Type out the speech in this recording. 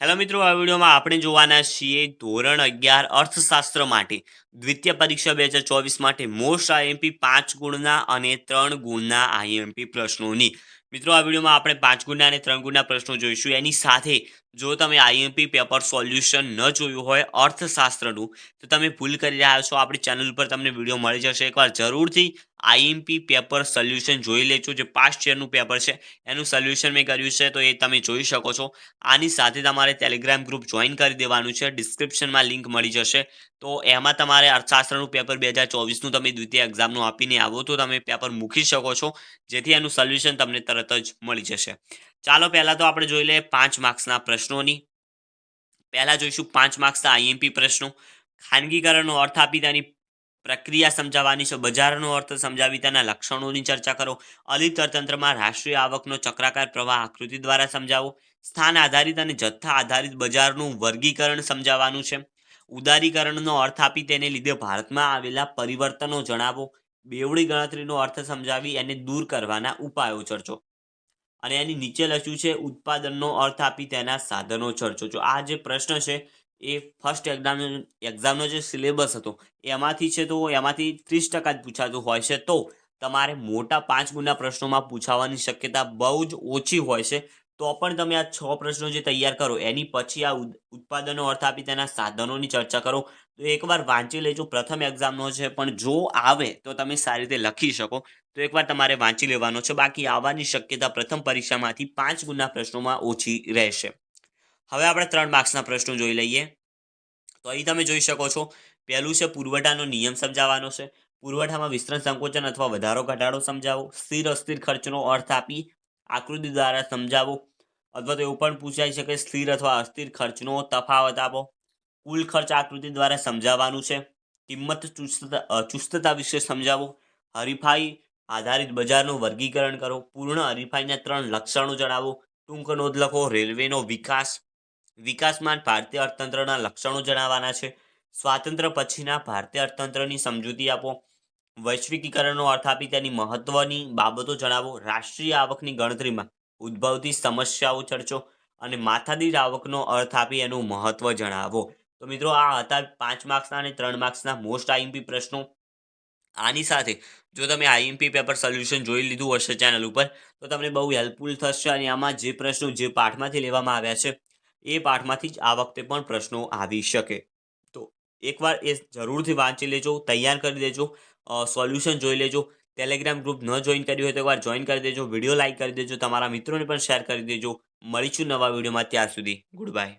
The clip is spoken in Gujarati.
હેલો મિત્રો, આ વિડીયોમાં આપણે જોવાના છીએ ધોરણ અગિયાર અર્થશાસ્ત્ર માટે. દ્વિતીય પરીક્ષા બે હજાર ચોવીસ માટે મોસ્ટ આઈએમપી પાંચ ગુણના અને ત્રણ ગુણના આઈએમપી પ્રશ્નોની. મિત્રો, આ વિડીયોમાં આપણે પાંચ ગુણના અને ત્રણ ગુણના પ્રશ્નો જોઈશું. એની સાથે જો તમે આઈએમપી પેપર સોલ્યુશન ન જોયું હોય અર્થશાસ્ત્રનું, તો તમે ભૂલ કરી રહ્યા છો. આપણી ચેનલ પર તમને વીડિયો મળી જશે. એકવાર જરૂરથી આઈએમપી પેપર સોલ્યુશન જોઈ લેજો. જે પાસ્ટ યરનું પેપર છે, એનું સોલ્યુશન મેં કર્યું છે, તો એ તમે જોઈ શકો છો. આની સાથે તમારે ટેલિગ્રામ ગ્રુપ જોઈન કરી દેવાનું છે. ડિસ્ક્રિપ્શનમાં લિંક મળી જશે. તો એમાં તમારે અર્થશાસ્ત્રનું પેપર બે હજાર ચોવીસનું તમે દ્વિતીય એક્ઝામનું આપીને આવો તો તમે પેપર મૂકી શકો છો. જેથી એનું સોલ્યુશન તમને તરત જ મળી જશે. ચાલો પહેલાં તો આપણે જોઈ લઈએ પાંચ માર્ક્સના પ્રશ્નોની. પહેલાં જોઈશું પાંચ માર્ક્સના આઈએમપી પ્રશ્નો. ખાનગીકરણનો અર્થ આપી તેની પ્રક્રિયા સમજાવવાની છે. બજારનો અર્થ સમજાવી તેના લક્ષણોની ચર્ચા કરો. અર્થતંત્રમાં રાષ્ટ્રીય આવકનો ચક્રાકાર પ્રવાહ આકૃતિ દ્વારા સમજાવો. સ્થાન આધારિત અને જથ્થા આધારિત બજારનું વર્ગીકરણ સમજાવવાનું છે. ઉદારીકરણનો અર્થ આપી તેને લીધે ભારતમાં આવેલા પરિવર્તનો જણાવો. બેવડી ગણતરીનો અર્થ સમજાવી એને દૂર કરવાના ઉપાયો ચર્ચો. અને એની નીચે લખ્યું છે, ઉત્પાદનનો અર્થ આપી તેના સાધનો ચર્ચો. જો આ જે પ્રશ્ન છે, એ ફર્સ્ટ એક્ઝામ એક્ઝામનો જે સિલેબસ હતો, એમાંથી છે તો એમાંથી ત્રીસ ટકા જ પૂછાતું હોય છે. તો તમારે મોટા પાંચ ગુણના પ્રશ્નોમાં પૂછાવાની શક્યતા બહુ જ ઓછી હોય છે. તો પણ તમે આ છ પ્રશ્નો જે તૈયાર કરો, એની પછી આ ઉત્પાદનો અર્થ આપી તેના સાધનોની ચર્ચા કરો. તો એકવાર વાંચી લેજો. પ્રથમ એક્ઝામનો છે, પણ જો આવે તો તમે સારી રીતે લખી શકો. તો એકવાર તમારે વાંચી લેવાનો છે. બાકી આવવાની શક્યતા પ્રથમ પરીક્ષામાંથી પાંચ ગુણના પ્રશ્નોમાં ઓછી રહેશે. હવે આપણે ત્રણ માર્ક્સના પ્રશ્નો જોઈ લઈએ. તો અહીં તમે જોઈ શકો છો, પહેલું છે પુરવઠાનો નિયમ સમજાવવાનો છે. પુરવઠામાં વિસ્તરણ સંકોચન અથવા વધારો ઘટાડો સમજાવો. સ્થિર અસ્થિર ખર્ચનો અર્થ આપી આકૃતિ દ્વારા સમજાવો. અથવા તો એવું પણ પૂછાઈ શકે, સ્થિર અથવા અસ્થિર ખર્ચનો તફાવત આપો. કુલ ખર્ચ આકૃતિ દ્વારા સમજાવવાનું છે. કિંમત ચુસ્તતા ચુસ્તતા વિશે સમજાવો. હરીફાઈ આધારિત બજારનું વર્ગીકરણ કરો. પૂર્ણ હરીફાઈના ત્રણ લક્ષણો જણાવો. ટૂંક નોંધ લખો. રેલવેનો વિકાસ. વિકાસમાં ભારતીય અર્થતંત્રના લક્ષણો જણાવવાના છે. સ્વાતંત્ર્ય પછીના ભારતીય અર્થતંત્રની સમજૂતી આપો. વૈશ્વિકીકરણનો અર્થ આપી તેની મહત્વની બાબતો જણાવો. રાષ્ટ્રીય આવકની ગણતરીમાં. ઉદ્ભવતી સમસ્યાઓ ચર્ચો અને માથાદીઠ આવકનો અર્થ આપી એનું મહત્વ જણાવો. તો મિત્રો, આ હતા પાંચ માર્ક્સના અને ત્રણ માર્ક્સના મોસ્ટ આઈએમપી પ્રશ્નો. આની સાથે જો તમે આઈએમપી પેપર સોલ્યુશન જોઈ લીધું હશે ચેનલ ઉપર, તો તમને બહુ હેલ્પફુલ થશે અને આમાં જે પ્રશ્નો જે પાઠમાંથી લેવામાં આવ્યા છે, એ પાઠમાંથી જ આ વખતે પણ પ્રશ્નો આવી શકે. તો એકવાર એ જરૂરથી વાંચી લેજો, તૈયાર કરી દેજો સોલ્યુશન જોઈ લેજો ટેલિગ્રામ ગ્રુપ ન જોઈન કર્યું હોય તો એકવાર જોઈન કરી દેજો વીડિયો લાઈક કરી દેજો, તમારા મિત્રોને પણ શેર કરી દેજો. મળીશું નવા વિડીયોમાં ત્યાં સુધી. Good bye